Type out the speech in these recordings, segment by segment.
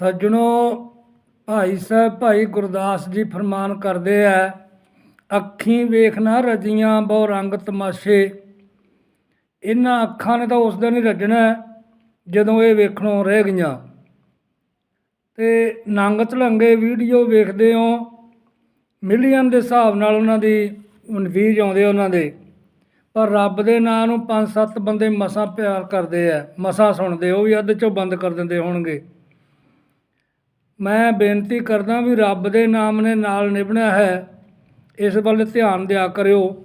ਸੱਜਣੋ, ਭਾਈ ਸਾਹਿਬ, ਭਾਈ ਗੁਰਦਾਸ ਜੀ ਫਰਮਾਨ ਕਰਦੇ ਆ, ਅੱਖੀਂ ਵੇਖਣਾ ਰਜੀਆਂ ਬਹੁ ਰੰਗ ਤਮਾਸ਼ੇ। ਇਹਨਾਂ ਅੱਖਾਂ ਨੇ ਤਾਂ ਉਸ ਦਿਨ ਹੀ ਰੱਜਣਾ ਜਦੋਂ ਇਹ ਵੇਖਣੋਂ ਰਹਿ ਗਈਆਂ। ਤੇ ਨੰਗ ਧਲੰਗੇ ਵੀਡੀਓ ਵੇਖਦੇ ਹੋ, ਮਿਲੀਅਨ ਦੇ ਹਿਸਾਬ ਨਾਲ ਉਹਨਾਂ ਦੀ ਵੀਜ ਆਉਂਦੇ ਉਹਨਾਂ ਦੇ। ਪਰ ਰੱਬ ਦੇ ਨਾਂ ਨੂੰ ਪੰਜ ਸੱਤ ਬੰਦੇ ਮਸਾਂ ਪਿਆਰ ਕਰਦੇ ਆ, ਮਸਾਂ ਸੁਣਦੇ, ਉਹ ਵੀ ਅੱਧ ਚੋਂ ਬੰਦ ਕਰ ਦਿੰਦੇ ਹੋਣਗੇ। ਮੈਂ ਬੇਨਤੀ ਕਰਦਾ ਵੀ ਰੱਬ ਦੇ ਨਾਮ ਨੇ ਨਾਲ ਨਿਭਣਾ ਹੈ, ਇਸ ਵੱਲ ਧਿਆਨ ਦਿਆ ਕਰਿਓ।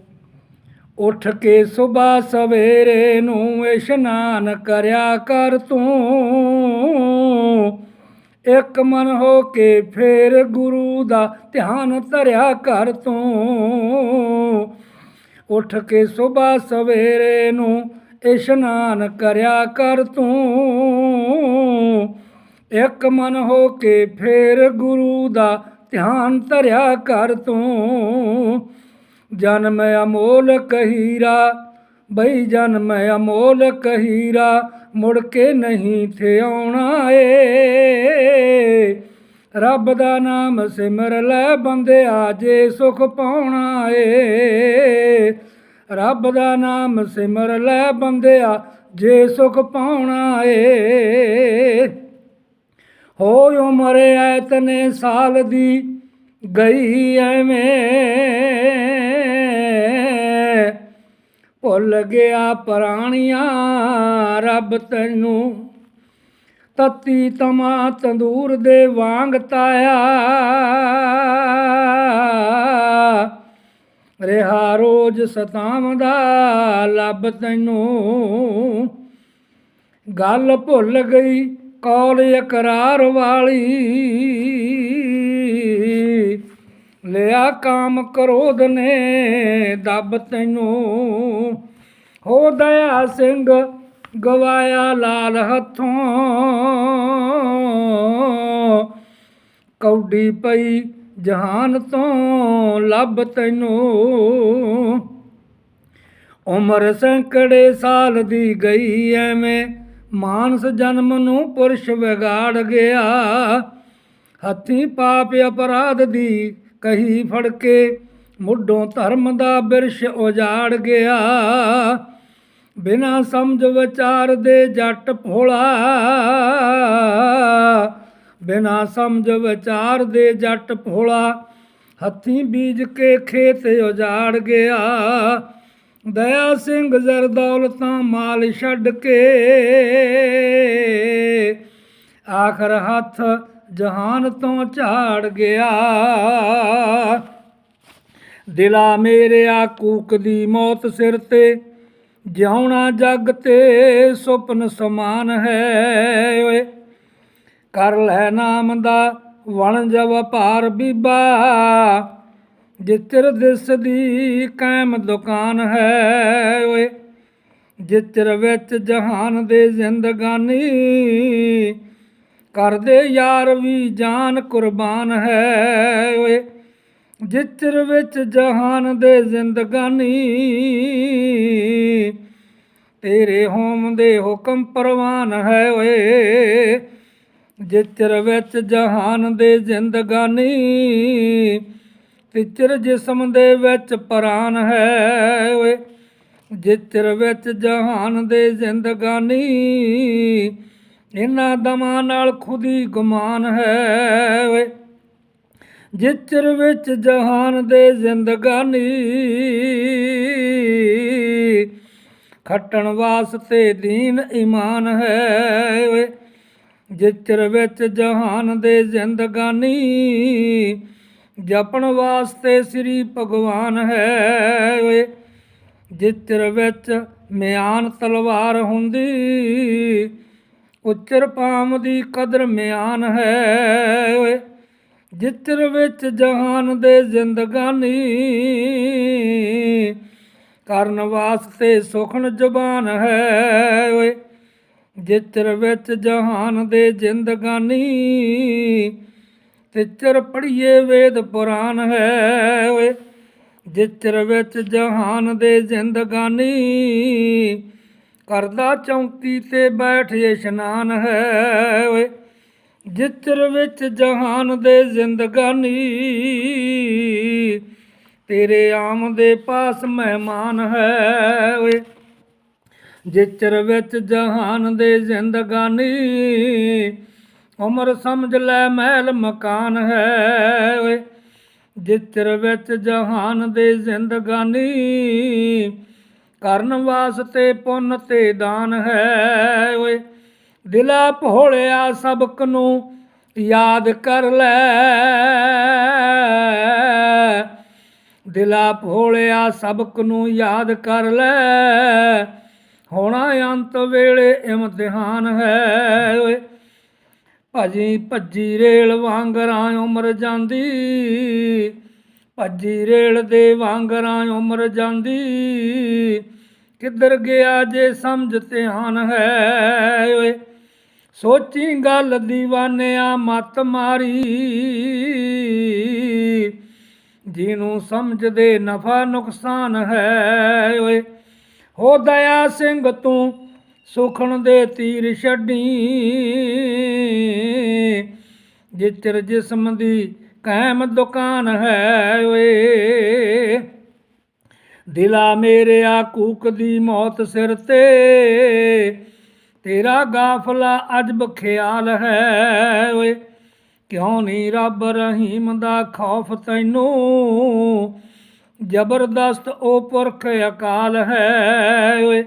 ਉੱਠ ਕੇ ਸਵੇਰ ਸਵੇਰੇ ਨੂੰ ਇਸ਼ਨਾਨ ਕਰਿਆ ਕਰ ਤੂੰ। ਇੱਕ ਮਨ ਹੋ ਕੇ ਫੇਰ ਗੁਰੂ ਦਾ ਧਿਆਨ ਧਰਿਆ ਕਰ ਤੂੰ। ਉੱਠ ਕੇ ਸਵੇਰ ਸਵੇਰੇ ਨੂੰ ਇਸ਼ਨਾਨ ਕਰਿਆ ਕਰ ਤੂੰ। ਇੱਕ ਮਨ ਹੋ ਕੇ ਫੇਰ ਗੁਰੂ ਦਾ ਧਿਆਨ ਧਰਿਆ ਕਰ ਤੂੰ। ਜਨਮ ਅਮੋਲ ਕਹੀਰਾ, ਬਈ ਜਨਮ ਅਮੋਲ ਕਹੀਰਾ, ਮੁੜ ਕੇ ਨਹੀਂ ਥੇ ਆਉਣਾ ਏ। ਰੱਬ ਦਾ ਨਾਮ ਸਿਮਰ ਲੈ ਬੰਦਿਆ ਜੇ ਸੁਖ ਪਾਉਣਾ ਏ। ਰੱਬ ਦਾ ਨਾਮ ਸਿਮਰ ਲੈ ਬੰਦਿਆ ਜੇ ਸੁਖ ਪਾਉਣਾ ਏ। ਹੋਇ ਉਮਰ ਐਤਨੇ ਸਾਲ ਦੀ ਗਈ ਐਵੇਂ। ਭੁੱਲ ਗਿਆ ਪ੍ਰਾਣੀਆਂ, ਰੱਬ ਤੈਨੂੰ। ਤਤੀ ਤਮਾ ਤੰਦੂਰ ਦੇ ਵਾਂਗ ਤਾਇਆ। ਰਿਹਾ ਰੋਜ ਸਤਾਵਦਾ ਲੱਭ ਤੈਨੂੰ। ਗੱਲ ਭੁੱਲ ਗਈ ਕੌਲ ਇਕਰਾਰ ਵਾਲੀ। ਲਿਆ ਕਾਮ ਕ੍ਰੋਧ ਨੇ, ਦੱਬ ਤੈਨੂੰ। ਹੋ ਦਇਆ ਸਿੰਘ, ਗਵਾਇਆ ਲਾਲ ਹੱਥੋਂ। ਕੌਡੀ ਪਈ ਜਹਾਨ ਤੋਂ, ਲੱਭ ਤੈਨੂੰ। ਉਮਰ ਸੈਂਕੜੇ ਸਾਲ ਦੀ ਗਈ ਐਵੇਂ ਮਾਨਸ ਜਨਮ ਨੂੰ ਪੁਰਸ਼ ਵਿਗਾੜ ਗਿਆ। ਹੱਥੀ ਪਾਪ ਅਪਰਾਧ ਦੀ ਕਹੀ ਫੜ ਕੇ ਮੁੱਢੋਂ ਧਰਮ ਦਾ ਬਿਰਸ਼ ਉਜਾੜ ਗਿਆ। ਬਿਨਾ ਸਮਝ ਵਿਚਾਰ ਦੇ ਜੱਟ ਭੋਲਾ। ਬਿਨਾ ਸਮਝ ਵਿਚਾਰ ਦੇ ਜੱਟ ਭੋਲਾ। ਹੱਥੀ ਬੀਜ ਕੇ ਖੇਤ ਉਜਾੜ ਗਿਆ। ਦਇਆ ਸਿੰਘ ਜ਼ਰ ਦੌਲਤਾਂ ਮਾਲ ਛੱਡ ਕੇ। ਆਖਰ ਹੱਥ ਜਹਾਨ ਤੋਂ ਝਾੜ ਗਿਆ। ਦਿਲਾ ਮੇਰਿਆ ਕੂਕ ਦੀ ਮੌਤ ਸਿਰ ਤੇ। ਜਿਉਣਾ ਜੱਗ ਤੇ ਸੁਪਨ ਸਮਾਨ ਹੈ ਓਏ। ਕਰ ਲੈ ਨਾਮ ਦਾ ਵਣਜ ਵਪਾਰ ਬੀਬਾ। ਜਿੱਤਰ ਦਿਸ ਦੀ ਕਾਇਮ ਦੁਕਾਨ ਹੈ ਓਏ ਜਿੱਤਰ ਵਿੱਚ ਜਹਾਨ ਦੇ ਜ਼ਿੰਦਗਾਨੀ ਕਰਦੇ ਯਾਰ ਵੀ ਜਾਨ ਕੁਰਬਾਨ ਹੈ ਓਏ ਜਿੱਤਰ ਵਿੱਚ ਜਹਾਨ ਦੇ ਜ਼ਿੰਦਗਾਨੀ, ਤੇਰੇ ਹੋਮ ਦੇ ਹੁਕਮ ਪਰਵਾਨ ਹੈ ਓਏ ਜਿੱਤਰ ਵਿੱਚ ਜਹਾਨ ਦੇ ਜ਼ਿੰਦਗਾਨੀ ਤਿਚਰ ਜਿਸਮ ਦੇ ਵਿੱਚ ਪ੍ਰਾਨ ਹੈ ਓਏ ਜਿੱਤਰ ਵਿੱਚ ਜਹਾਨ ਦੇ ਜ਼ਿੰਦਗਾਨੀ, ਇਹਨਾਂ ਦਮਾਂ ਨਾਲ ਖੁਦੀ ਗੁਮਾਨ ਹੈ ਓਏ। ਜਿੱਤਰ ਵਿੱਚ ਜਹਾਨ ਦੇ ਜ਼ਿੰਦਗਾਨੀ, ਖੱਟਣ ਵਾਸਤੇ ਦੀਨ ਈਮਾਨ ਹੈ ਓਏ। ਜਿੱਤਰ ਵਿੱਚ ਜਹਾਨ ਦੇ ਜ਼ਿੰਦਗਾਨੀ ਜਪਣ ਵਾਸਤੇ ਸ੍ਰੀ ਭਗਵਾਨ ਹੈ। ਓਏ ਜਿੱਤਰ ਵਿੱਚ ਮਿਆਨ ਤਲਵਾਰ ਹੁੰਦੀ, ਉੱਚਰ ਪਾਮ ਦੀ ਕਦਰ ਮਿਆਨ ਹੈ। ਓਏ ਜਿੱਤਰ ਵਿੱਚ ਜਹਾਨ ਦੇ ਜ਼ਿੰਦਗਾਨੀ, ਕਰਨ ਵਾਸਤੇ ਸੁਖਨ ਜਬਾਨ ਹੈ। ਓਏ ਜਿੱਤਰ ਵਿੱਚ ਜਹਾਨ ਦੇ ਜ਼ਿੰਦਗਾਨੀ ਤਿੱਚਰ ਪੜੀਏ ਵੇਦ ਪੁਰਾਨ ਹੈ ਓਏ, ਜਿੱਤਰ ਵਿੱਚ ਜਹਾਨ ਦੇ ਜ਼ਿੰਦਗਾਨੀ। ਕਰਦਾ ਚੌਂਕੀ ਤੇ ਬੈਠ ਇਸ਼ਨਾਨ ਹੈ ਓਏ ਜਿਚਰ ਵਿੱਚ ਜਹਾਨ ਦੇ ਜ਼ਿੰਦਗਾਨੀ। ਤੇਰੇ ਆਮ ਦੇ ਪਾਸ ਮਹਿਮਾਨ ਹੈ ਓਏ ਜਿਚਰ ਵਿੱਚ ਜਹਾਨ ਦੇ ਜ਼ਿੰਦਗਾਨੀ। ਉਮਰ ਸਮਝ ਲੈ ਮਹਿਲ ਮਕਾਨ ਹੈ ਓਏ। ਜਿਚਰ ਵਿੱਚ ਜਹਾਨ ਦੇ ਜ਼ਿੰਦਗਾਨੀ, ਕਰਨ ਵਾਸਤੇ ਪੁੰਨ ਤੇ ਦਾਨ ਹੈ ਓਏ। ਦਿਲਾ ਭੋਲਿਆ ਸਬਕ ਨੂੰ ਯਾਦ ਕਰ ਲੈ। ਦਿਲਾ ਭੋਲਿਆ ਸਬਕ ਨੂੰ ਯਾਦ ਕਰ ਲੈ। ਹੋਣਾ ਅੰਤ ਵੇਲੇ ਇਮਤਿਹਾਨ ਹੈ ਓਏ। ਭਾਜੀ ਭੱਜੀ ਰੇਲ ਵਾਂਗ ਵਾਂਗਰਾਂ ਉਮਰ ਜਾਂਦੀ, ਭੱਜੀ ਰੇਲ ਦੇ ਵਾਂਗ ਵਾਂਗਰਾਂ ਉਮਰ ਜਾਂਦੀ, ਕਿੱਧਰ ਗਿਆ ਜੇ ਸਮਝ ਤੇ ਹਨ ਹੈ ਓਏ। ਸੋਚੀ ਗੱਲ دیਵਾਨਿਆ ਮਤ ਮਾਰੀ, ਜਿਹਨੂੰ ਸਮਝਦੇ ਨਫਾ ਨੁਕਸਾਨ ਹੈ ਓਏ। ਹੋ ਦਇਆ ਸਿੰਘ ਤੂੰ ਸੁਖਣ ਦੇ ਤੀਰ ਛੱਡੀ। ਜਿਚਰ ਜਿਸਮ ਦੀ ਕਾਇਮ ਦੁਕਾਨ ਹੈ ਓਏ, ਦਿਲਾ ਮੇਰੇ ਆ ਕੂਕ ਦੀ ਮੌਤ ਸਿਰ ਤੇ। ਤੇਰਾ ਗਾਫਲਾ ਅਜਬ ਖਿਆਲ ਹੈ ਓਏ, ਕਿਉਂ ਨਹੀਂ ਰੱਬ ਰਹੀਮ ਦਾ ਖੌਫ ਤੈਨੂੰ? ਜ਼ਬਰਦਸਤ ਉਹ ਪੁਰਖ ਅਕਾਲ ਹੈ ਓਏ।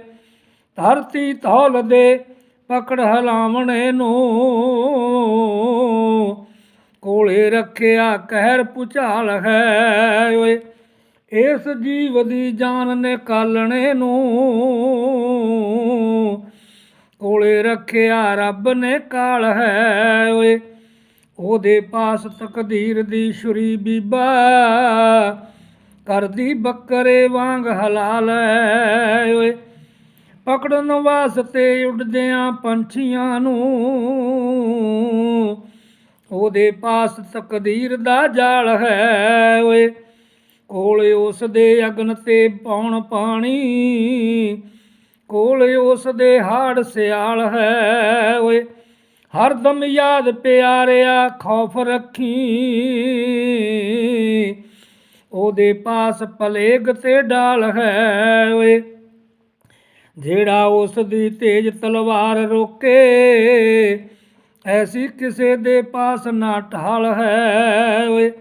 ਧਰਤੀ ਧੌਲ ਦੇ ਪਕੜ ਹਲਾਵਣੇ ਨੂੰ ਕੋਲੇ ਰੱਖਿਆ ਕਹਿਰ ਪੁਚਾਲ ਹੈ ਓਏ। ਇਸ ਜੀਵ ਦੀ ਜਾਨ ਨੇ ਕਾਲਣੇ ਨੂੰ ਕੋਲੇ ਰੱਖਿਆ ਰੱਬ ਨੇ ਕਾਲ ਹੈ ਓਏ। ਉਹਦੇ ਪਾਸ ਤਕਦੀਰ ਦੀ ਛੁਰੀ ਬੀਬਾ। ਕਰਦੀ ਬੱਕਰੇ ਵਾਂਗ ਹਲਾਲ ਹੈ ਓਏ। ਪਕੜਨ ਵਾਸਤੇ ਉੱਡਦਿਆਂ ਪੰਛੀਆਂ ਨੂੰ। ਉਹਦੇ ਪਾਸ ਤਕਦੀਰ ਦਾ ਜਾਲ ਹੈ ਓਏ। ਕੋਲ ਉਸ ਦੇ ਅਗਨ ਤੇ ਪੌਣ ਪਾਣੀ। ਕੋਲ ਉਸ ਦੇ ਹਾੜ ਸਿਆਲ ਹੈ ਓਏ। ਹਰਦਮ ਯਾਦ ਪਿਆਰਿਆ ਖੌਫ ਰੱਖੀ। ਉਹਦੇ ਪਾਸ ਪਲੇਗ ਤੇ ਡਾਲ ਹੈ ਓਏ। ਜਿਹੜਾ ਉਸ ਦੀ ਤੇਜ ਤਲਵਾਰ ਰੋਕੇ, ਐਸੀ ਕਿਸੇ ਦੇ ਪਾਸ ਨਾ ਢਾਲ ਹੈ। ਓਏ,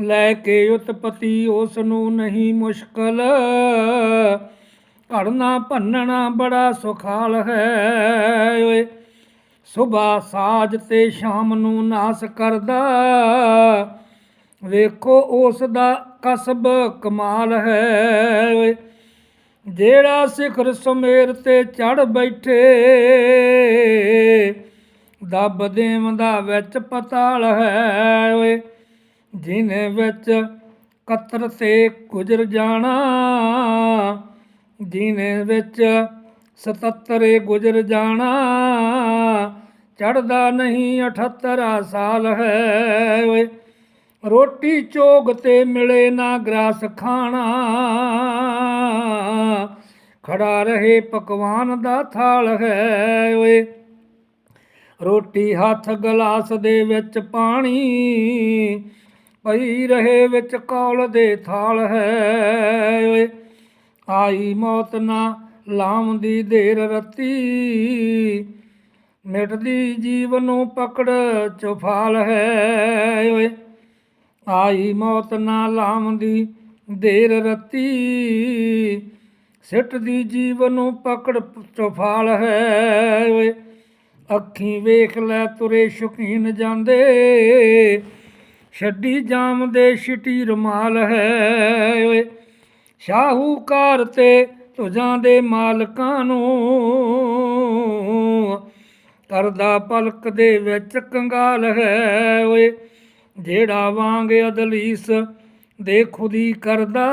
ਲੈ ਕੇ ਉਤਪਤੀ ਉਸ ਨੂੰ ਨਹੀਂ ਮੁਸ਼ਕਲ। ਘੜਨਾ ਭੰਨਣਾ ਬੜਾ ਸੁਖਾਲ ਹੈ। ਓਏ, ਸੁਬਾ ਸਾਜ ਤੇ ਸ਼ਾਮ ਨੂੰ ਨਾਸ ਕਰਦਾ। ਵੇਖੋ ਉਸ ਦਾ ਕਸਬ ਕਮਾਲ ਹੈ। ਓਏ ਜਿਹੜਾ ਸਿਖਰ ਸਮੇਰ ਤੇ ਚੜ ਬੈਠੇ, ਦੱਬ ਦੇਵ ਦਾ ਵਿੱਚ ਪਤਾਲ ਹੈ ਓਏ, ਜਿਨੇ ਵਿੱਚ ਕਤਰ ਤੇ ਗੁਜ਼ਰ ਜਾਣਾ, ਜਿਨੇ ਵਿੱਚ 77 ਗੁਜ਼ਰ ਜਾਣਾ ਚੜਦਾ ਨਹੀਂ 78 ਸਾਲ ਹੈ ਓਏ। ਰੋਟੀ ਚੋਗ ਤੇ ਮਿਲੇ ਨਾ ਗਰਾਸ ਖਾਣਾ। ਖੜਾ ਰਹੇ ਪਕਵਾਨ ਦਾ ਥਾਲ ਹੈ ਓਏ। ਰੋਟੀ ਹੱਥ ਗਲਾਸ ਦੇ ਵਿੱਚ ਪਾਣੀ, ਪਈ ਰਹੇ ਵਿੱਚ ਕੌਲ ਦੇ ਥਾਲ ਹੈ ਓਏ। ਆਈ ਮੌਤ ਨਾ ਲਾਉਂਦੀ ਦੇਰ ਰਤੀ, ਮਿਟਦੀ ਜੀਵ ਨੂੰ ਪਕੜ ਚੁਫਾਲ ਹੈ ਓਏ। ਆਈ ਮੌਤ ਨਾ ਲਾਉਂਦੀ, ਦੇਰ ਰਤੀ। ਸਿੱਟਦੀ ਜੀਵਨ ਨੂੰ ਪਕੜ ਚੁਫਾਲ ਹੈ ਓਏ। ਅੱਖੀਂ ਵੇਖ ਲੈ ਤੁਰੇ ਸ਼ੁਕੀਨ ਜਾਂਦੇ। ਛੱਡੀ ਜਾਮ ਦੇ ਛਿਟੀ ਰਮਾਲ ਹੈ ਓਏ। ਸ਼ਾਹੂਕਾਰ ਤੇ ਤੁਜਾਂ ਦੇ ਮਾਲਕਾਂ ਨੂੰ। ਕਰਦਾ ਪਲਕ ਦੇ ਵਿੱਚ ਕੰਗਾਲ ਹੈ ਓਏ। ਜਿਹੜਾ ਵਾਂਗ ਅਦਲੀਸ ਦੇ ਖੁਦੀ ਕਰਦਾ,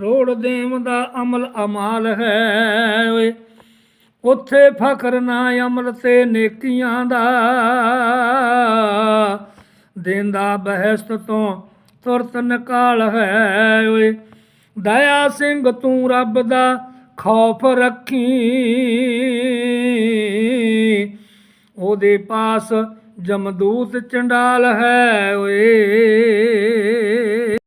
ਰੋੜ ਦੇਵ ਦਾ ਅਮਲ ਅਮਾਲ ਹੈ ਓਏ। ਉੱਥੇ ਫਖਰ ਨਾ ਅਮਲ ਤੇ ਨੇਕੀਆਂ ਦਾ, ਦਿੰਦਾ ਬਹਿਸਤ ਤੋਂ ਤੁਰਤ ਨਿਕਾਲ ਹੈ ਓਏ। ਦਇਆ ਸਿੰਘ ਤੂੰ ਰੱਬ ਦਾ ਖੌਫ ਰੱਖੀ, ਉਹਦੇ ਪਾਸ ਜਮਦੂਤ ਚੰਡਾਲ ਹੈ ਓਏ।